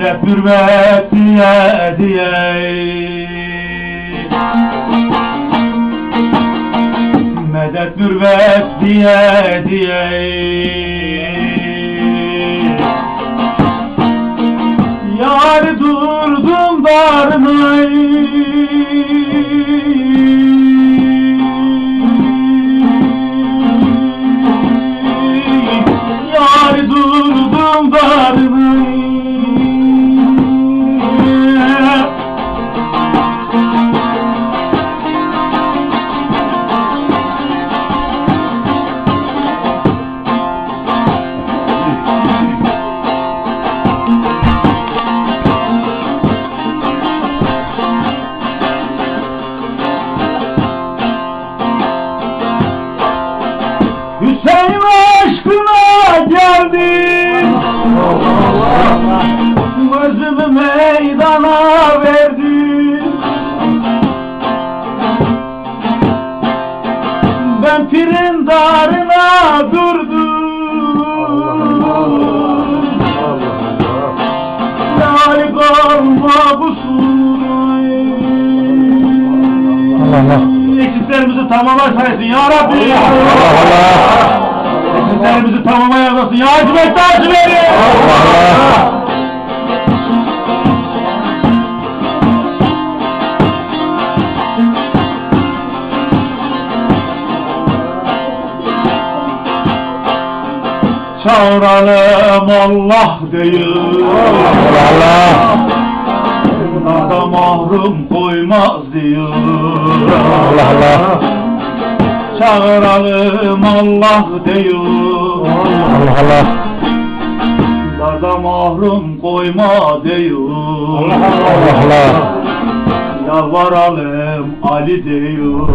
Medet mürvet diye diye. Medet mürvet diye diye Hüseyin aşkına geldim Gözümü meydana verdim Ben pirin darına durdum Layık olma bu surayı Allah Allah. Eksiklerimizi tamamlasaydın ya Rabbi. Allah. Eksiklerimizi yardasın. Ya verin. Allah. Çağıralım Allah değil. Allah. Bunlarda mahrum koymaz diyor. Allah Allah. Çağıralım Allah diyor. Allah Allah. Bunlarda mahrum koyma diyor. Allah Allah. Yalvaralım Ali diyor.